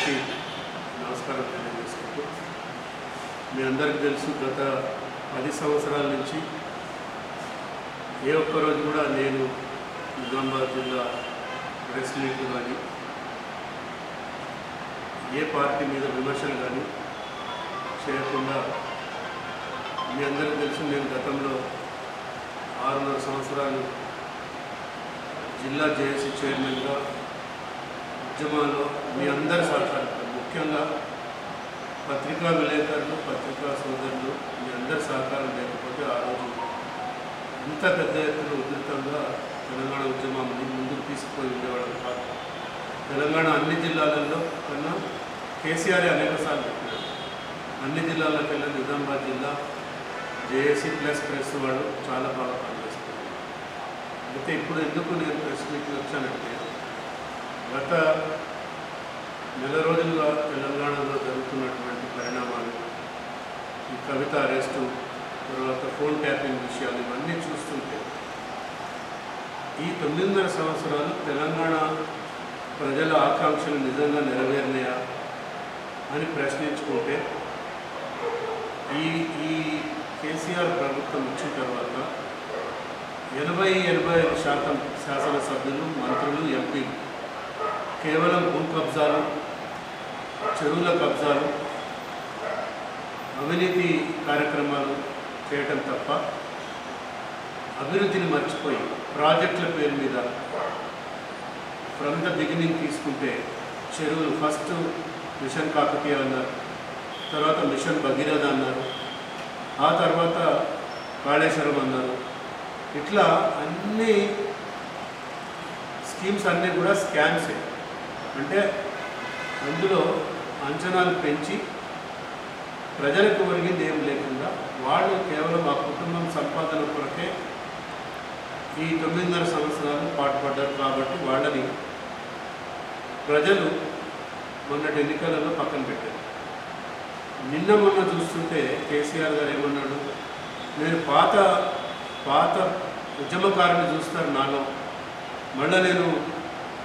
అందరికీ నమస్కారం తెలియజేసుకుంటూ మీ అందరికీ తెలుసు గత పది సంవత్సరాల నుంచి ఏ ఒక్కరోజు కూడా నేను నిజామాబాద్ జిల్లా ప్రెస్ మీట్ కానీ ఏ పార్టీ మీద విమర్శలు కానీ చేయకుండా మీ అందరికీ తెలుసు నేను గతంలో ఆరున్నర సంవత్సరాలు జిల్లా జేఏసీ చైర్మన్గా ఉద్యమాల్లో మీ అందరి సహకారంతో ముఖ్యంగా పత్రికా విలేకరులు పత్రికా సోదరులు మీ అందరి సహకారం లేకపోతే ఆ రోజు ఇంత పెద్ద ఎత్తున ఉధృతంగా తెలంగాణ ఉద్యమాన్ని ముందుకు తీసుకుపోయి ఉండేవాళ్ళం కాదు. తెలంగాణ అన్ని జిల్లాలలో కన్నా కేసీఆర్ అనేక సార్లు చెప్పినారు అన్ని జిల్లాలకెళ్ళి నిజామాబాద్ జిల్లా జేఏసీ ప్లస్ ప్రెస్ వాడు చాలా బాగా పనిచేస్తున్నారు. అయితే ఇప్పుడు ఎందుకు నేను ప్రెస్ మీట్కి వచ్చానంటే గత నెల రోజులుగా తెలంగాణలో జరుగుతున్నటువంటి పరిణామాలు ఈ కవిత అరెస్టు తర్వాత ఫోన్ ట్యాపింగ్ విషయాలు ఇవన్నీ చూస్తుంటే ఈ తొమ్మిదిన్నర సంవత్సరాలు తెలంగాణ ప్రజల ఆకాంక్షలు నిజంగా నెరవేరినాయా అని ప్రశ్నించుకుంటే ఈ ఈ కేసీఆర్ ప్రభుత్వం వచ్చిన తర్వాత ఎనభై ఎనభై ఐదు శాతం శాసనసభ్యులు మంత్రులు ఎంపీలు కేవలం భూ కబ్జాలు చెరువుల కబ్జాలు అవినీతి కార్యక్రమాలు చేయటం తప్ప అభివృద్ధిని మర్చిపోయి ప్రాజెక్టుల పేరు మీద ఫ్రమ్ ద బిగినింగ్ తీసుకుంటే చెరువులు ఫస్ట్ మిషన్ కాకతీయ అన్నారు తర్వాత మిషన్ భగీరథ అన్నారు ఆ తర్వాత కాళేశ్వరం అన్నారు. ఇట్లా అన్ని స్కీమ్స్ అన్నీ కూడా స్కామ్సే. అంటే అందులో అంచనాలు పెంచి ప్రజలకు ఒరిగింది ఏం లేకుండా వాళ్ళు కేవలం ఆ కుటుంబం సంపాదన కొరకే ఈ తొమ్మిదిన్నర సంవత్సరాలు పాటుపడ్డారు కాబట్టి వాళ్ళని ప్రజలు మొన్నటి ఎన్నికలలో పక్కన పెట్టారు. నిన్న మొన్న చూస్తుంటే కేసీఆర్ గారు ఏమన్నాడు? నేను పాత పాత ఉద్యమకారుని చూస్తారు నాలో. మళ్ళీ నేను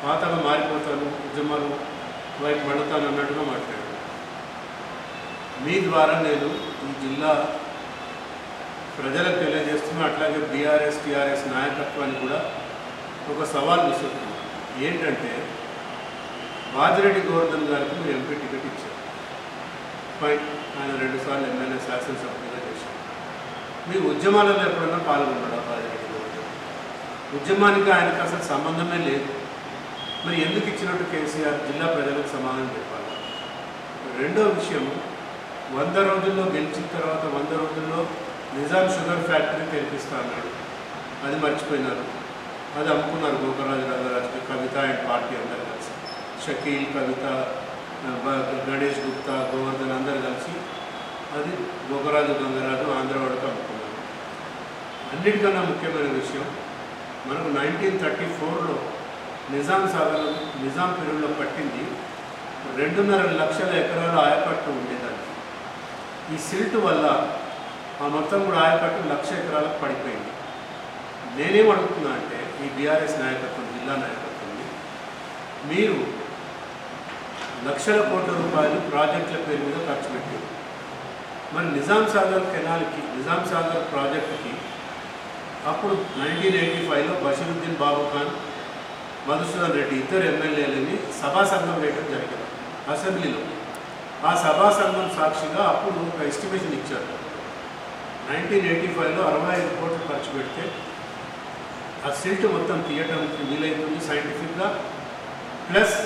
పాతగా మారిపోతాను ఉద్యమాలు వైపు మళ్ళతాను అన్నట్టుగా మాట్లాడాడు. మీ ద్వారా నేను ఈ జిల్లా ప్రజలకు తెలియజేస్తున్నా అట్లాగే బీఆర్ఎస్ టీఆర్ఎస్ నాయకత్వాన్ని కూడా ఒక సవాల్ విసురుతున్నాను. ఏంటంటే బాజిరెడ్డి గోవర్ధన్ గారికి మీరు ఎంపీ టికెట్ ఇచ్చారు. ఫైన్. ఆయన రెండుసార్లు ఎమ్మెల్యే శాసనసభ్యులుగా చేశారు. మీ ఉద్యమాలలో ఎప్పుడన్నా పాల్గొన్నాడు బాజిరెడ్డి గోవర్ధన్? ఉద్యమానికి ఆయనకు అసలు సంబంధమే లేదు. మరి ఎందుకు ఇచ్చినట్టు కేసీఆర్ జిల్లా ప్రజలకు సమాధానం చెప్పాలి? రెండో విషయం వంద రోజుల్లో గెలిచిన తర్వాత వంద రోజుల్లో నిజాం షుగర్ ఫ్యాక్టరీ తెరిపిస్తా అన్నాడు. అది మర్చిపోయినారు. అది అమ్ముకున్నారు గోకరాజు రంగరాజుకి కవిత అండ్ పార్టీ అందరు కలిసి. షకీల్ కవిత గణేష్ గుప్తా గోవర్ధన్ అందరు కలిసి అది గోకరాజు గంగరాజు ఆంధ్రవాడకు అమ్ముకున్నారు. అన్నిటికన్నా ముఖ్యమైన విషయం మనకు నైన్టీన్ థర్టీ ఫోర్లో నిజాం సాగర్ నిజాం పీరియడ్లో పట్టింది రెండున్నర లక్షల ఎకరాలు ఆయకట్టు ఉండేదాన్ని ఈ సిల్ట్ వల్ల ఆ మొత్తం కూడా ఆయకట్టు లక్ష ఎకరాలకు పడిపోయింది. నేనేం అడుగుతున్నా అంటే ఈ బీఆర్ఎస్ నాయకత్వం జిల్లా నాయకత్వంని మీరు లక్షల కోట్ల రూపాయలు ప్రాజెక్టుల పేరు మీద ఖర్చు పెట్టారు. మరి నిజాం సాగర్ కెనాల్కి నిజాం సాగర్ ప్రాజెక్టుకి అప్పుడు నైన్టీన్ ఎయిటీ ఫైవ్లో బషీరుద్దీన్ బాబు ఖాన్ మధుసూదన్ రెడ్డి ఇద్దరు ఎమ్మెల్యేలని సభా సంఘం వేయడం జరిగింది. అసెంబ్లీలో. ఆ సభా సంఘం సాక్షిగా అప్పుడు ఒక ఎస్టిమేషన్ ఇచ్చారు. నైన్టీన్ ఎయిటీ ఫైవ్లో అరవై ఐదు కోట్లు ఖర్చు పెడితే ఆ సిల్ట్ మొత్తం తీయడానికి వీలైతుంది సైంటిఫిక్గా. ప్లస్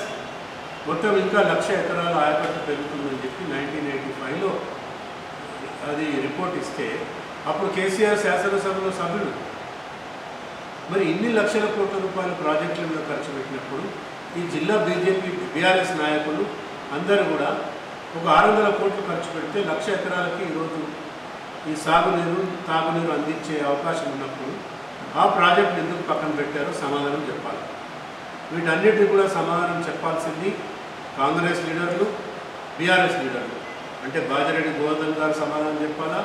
మొత్తం ఇంకా లక్ష ఎకరాల ఆయకట్టు పెరుగుతుందని చెప్పి నైన్టీన్ ఎయిటీ ఫైవ్లో అది రిపోర్ట్ ఇస్తే అప్పుడు కేసీఆర్ శాసనసభలో సభ్యుడు. మరి ఇన్ని లక్షల కోట్ల రూపాయల ప్రాజెక్టుల మీద ఖర్చు పెట్టినప్పుడు ఈ జిల్లా బీజేపీ బీఆర్ఎస్ నాయకులు అందరూ కూడా ఒక ఆరు వందల కోట్లు ఖర్చు పెడితే లక్ష ఎకరాలకి ఈరోజు ఈ సాగునీరు తాగునీరు అందించే అవకాశం ఉన్నప్పుడు ఆ ప్రాజెక్టు ఎందుకు పక్కన పెట్టారో సమాధానం చెప్పాలి. వీటన్నిటికీ కూడా సమాధానం చెప్పాల్సింది కాంగ్రెస్ లీడర్లు బీఆర్ఎస్ లీడర్లు. అంటే బాజిరెడ్డి గోవర్ధన్ గారు సమాధానం చెప్పాలా?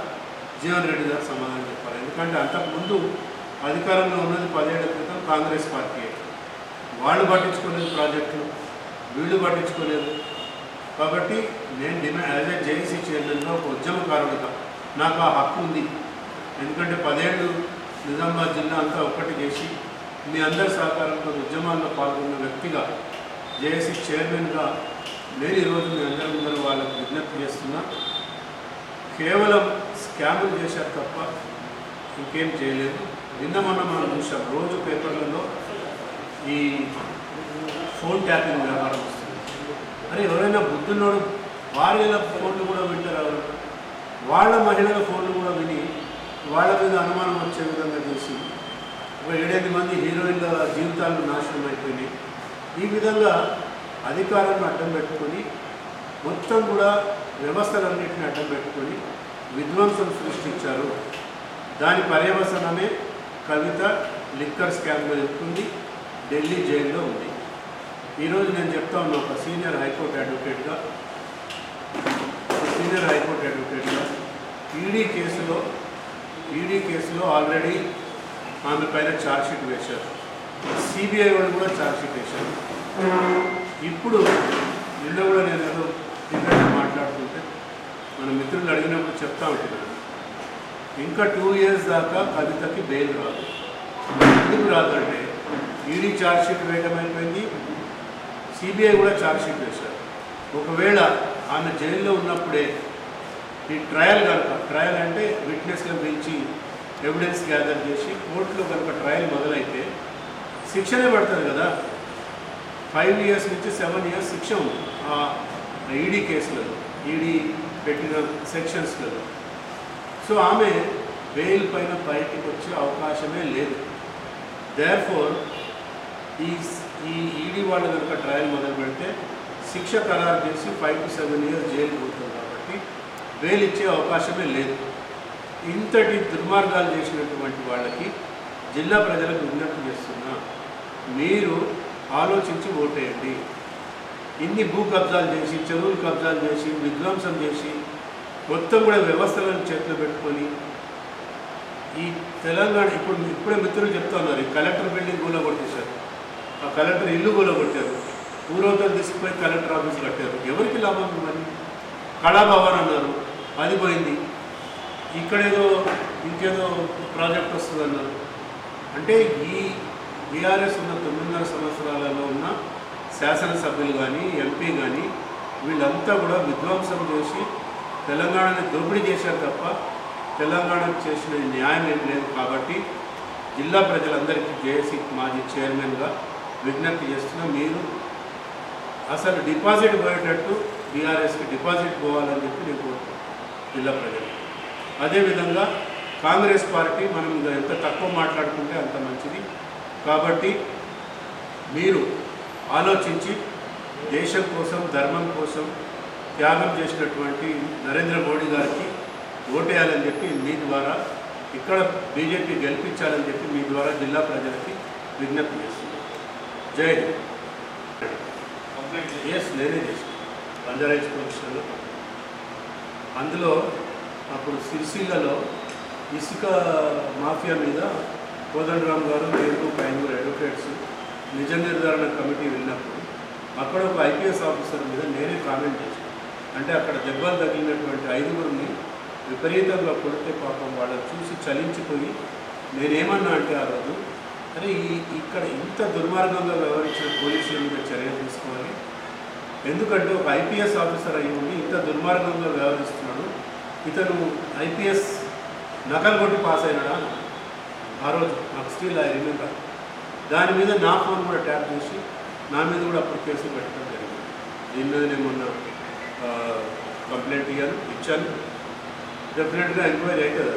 జీవన్ రెడ్డి గారు సమాధానం చెప్పాలి? ఎందుకంటే అంతకుముందు అధికారంలో ఉన్నది పదిహేడు క్రితం కాంగ్రెస్ పార్టీ. వాళ్ళు పట్టించుకోలేదు ప్రాజెక్టులు వీళ్ళు పట్టించుకోలేదు. కాబట్టి నేను డిమాండ్ యాజ్ ఏ జేఏసీ చైర్మన్గా ఒక ఉద్యమకారుడిగా నాకు ఆ హక్కు ఉంది. ఎందుకంటే పదేళ్ళు నిజామాబాద్ జిల్లా అంతా ఒక్కటి చేసి మీ అందరి సహకారంతో ఉద్యమాల్లో పాల్గొన్న వ్యక్తిగా జేఏసీ చైర్మన్గా నేను ఈరోజు మీ అందరి ముందర వాళ్ళకు విజ్ఞప్తి చేస్తున్నా. కేవలం స్కాములు చేశారు తప్ప ఇంకేం చేయలేదు. నిన్న మొన్న మనం చూసాం. రోజు పేపర్లలో ఈ ఫోన్ ట్యాపింగ్ వ్యవహారం వస్తుంది. అరే ఎవరైనా బుద్ధున్నోడు వాళ్ళ ఫోన్లు కూడా వింటారు ఎవరు? వాళ్ళ మహిళల ఫోన్లు కూడా విని వాళ్ళ మీద అనుమానం వచ్చే విధంగా చేసి ఒక ఏడెనిమిది మంది హీరోయిన్ల జీవితాలు నాశనం అయిపోయినాయి. ఈ విధంగా అధికారాన్ని అడ్డం పెట్టుకొని మొత్తం కూడా వ్యవస్థలన్నింటినీ అడ్డం పెట్టుకొని విధ్వంసం సృష్టించారు. దాని పర్యవసనమే కవిత లిక్కర్ స్కామ్లో చెప్తుంది ఢిల్లీ జైల్లో ఉంది. ఈరోజు నేను చెప్తా ఉన్న ఒక సీనియర్ హైకోర్టు అడ్వకేట్గా. సీనియర్ హైకోర్టు అడ్వకేట్గా. ఈడీ కేసులో ఈడీ కేసులో ఆల్రెడీ ఆమె పైన ఛార్జ్షీట్ వేశారు. సిబిఐ వాళ్ళు కూడా ఛార్జ్షీట్ వేశారు. ఇప్పుడు నిన్న కూడా నేను ఏదో మాట్లాడుతుంటే మన మిత్రులు అడిగినప్పుడు చెప్తా ఉంటున్నాను. ఇంకా టూ ఇయర్స్ దాకా కవితకి బెయిల్ రాదు. ఎందుకు రాదంటే ఈడీ ఛార్జ్షీట్ వేయడం అయిపోయింది. సిబిఐ కూడా ఛార్జ్షీట్ వేశారు. ఒకవేళ ఆమె జైల్లో ఉన్నప్పుడే ఈ ట్రయల్ కనుక ట్రయల్ అంటే విట్నెస్లో పిలిచి ఎవిడెన్స్ గ్యాదర్ చేసి కోర్టులో కనుక ట్రయల్ మొదలైతే శిక్షనే పడుతుంది కదా. ఫైవ్ ఇయర్స్ నుంచి సెవెన్ ఇయర్స్ శిక్ష ఉంది. ఆ ఈడీ కేసులలో ఈడీ పెట్టిన సెక్షన్స్లలో సో ఆమె బెయిల్ పైన బయటికి వచ్చే అవకాశమే లేదు. దేర్ ఫోర్ ఈ ఈ ఈడీ వాళ్ళు కనుక ట్రయల్ మొదలు పెడితే శిక్ష ఖరారు చేసి five to seven years jail పోతుంది కాబట్టి బెయిల్ ఇచ్చే అవకాశమే లేదు. ఇంతటి దుర్మార్గాలు చేసినటువంటి వాళ్ళకి జిల్లా ప్రజలకు విజ్ఞప్తి చేస్తున్నా మీరు ఆలోచించి ఓటేయండి. ఇన్ని భూ కబ్జాలు చేసి చెరువులు కబ్జాలు చేసి విధ్వంసం చేసి మొత్తం కూడా వ్యవస్థలను చేతిలో పెట్టుకొని ఈ తెలంగాణ ఇప్పుడు ఇప్పుడే మిత్రులు చెప్తా ఉన్నారు ఈ కలెక్టర్ బిల్డింగ్ గూల కొట్టేశారు. ఆ కలెక్టర్ ఇల్లు గూల కొట్టారు. పూర్వతలు తీసుకుపోయి కలెక్టర్ ఆఫీస్ కట్టారు. ఎవరికి లాభం మరి? కళాభవన్ అన్నారు. అది పోయింది. ఇక్కడేదో ఇంకేదో ప్రాజెక్ట్ వస్తుంది అన్నారు. అంటే ఈ బీఆర్ఎస్ ఉన్న తొమ్మిదిన్నర సంవత్సరాలలో ఉన్న శాసనసభ్యులు కానీ ఎంపీ కానీ వీళ్ళంతా కూడా విధ్వంసం చేసి తెలంగాణని దోపిడీ చేశారు తప్ప తెలంగాణకు చేసిన న్యాయం ఏం లేదు కాబట్టి జిల్లా ప్రజలందరికీ జేఏసీ మాజీ చైర్మన్గా విజ్ఞప్తి చేస్తున్నా మీరు అసలు డిపాజిట్ పోయేటట్టు బీఆర్ఎస్కి డిపాజిట్ పోవాలని చెప్పి నేను కోరుతున్నాను జిల్లా ప్రజలు అదేవిధంగా కాంగ్రెస్ పార్టీ మనం ఎంత తక్కువ మాట్లాడుకుంటే అంత మంచిది. కాబట్టి మీరు ఆలోచించి దేశం కోసం ధర్మం కోసం త్యాగం చేసినటువంటి నరేంద్ర మోడీ గారికి ఓటేయాలని చెప్పి మీ ద్వారా ఇక్కడ బీజేపీ గెలిపించాలని చెప్పి మీ ద్వారా జిల్లా ప్రజలకి విజ్ఞప్తి చేస్తున్నాను జై హింద్. ఎస్ నేనే చేశాను బంజారాయిల్స్ ప్రొఫెషన్లో అందులో అప్పుడు సిరిసిల్లలో ఇసుక మాఫియా మీద కోదండరామ్ గారు నేను ఒక ఐదుగురు అడ్వకేట్స్ నిజ నిర్ధారణ కమిటీ వెళ్ళినప్పుడు అక్కడ ఒక ఐపీఎస్ ఆఫీసర్ మీద నేనే కామెంట్ చేశాను. అంటే అక్కడ దెబ్బలు తగిలినటువంటి ఐదుగురిని విపరీతంగా కొడితే పాపం వాళ్ళని చూసి చలించిపోయి నేనేమన్నా అంటే ఆ రోజు అరే ఈ ఇక్కడ ఇంత దుర్మార్గంగా వ్యవహరించిన పోలీసుల మీద చర్యలు తీసుకోవాలి? ఎందుకంటే ఒక ఐపీఎస్ ఆఫీసర్ అయి ఉండి ఇంత దుర్మార్గంగా వ్యవహరిస్తున్నాడు. ఇతను ఐపీఎస్ నకలు కొట్టి పాస్ అయినాడా? ఆ రోజు నాకు స్టిల్ ఐ రిమెంబర్. దాని మీద నా ఫోన్ కూడా ట్యాప్ చేసి నా మీద కూడా అప్పుడు కేసులు పెట్టడం జరిగింది. దీని మీద నేను మొన్న कंप्लेंट इच्छा इच्छन डेफिनेटली एंक्वायरी आई कर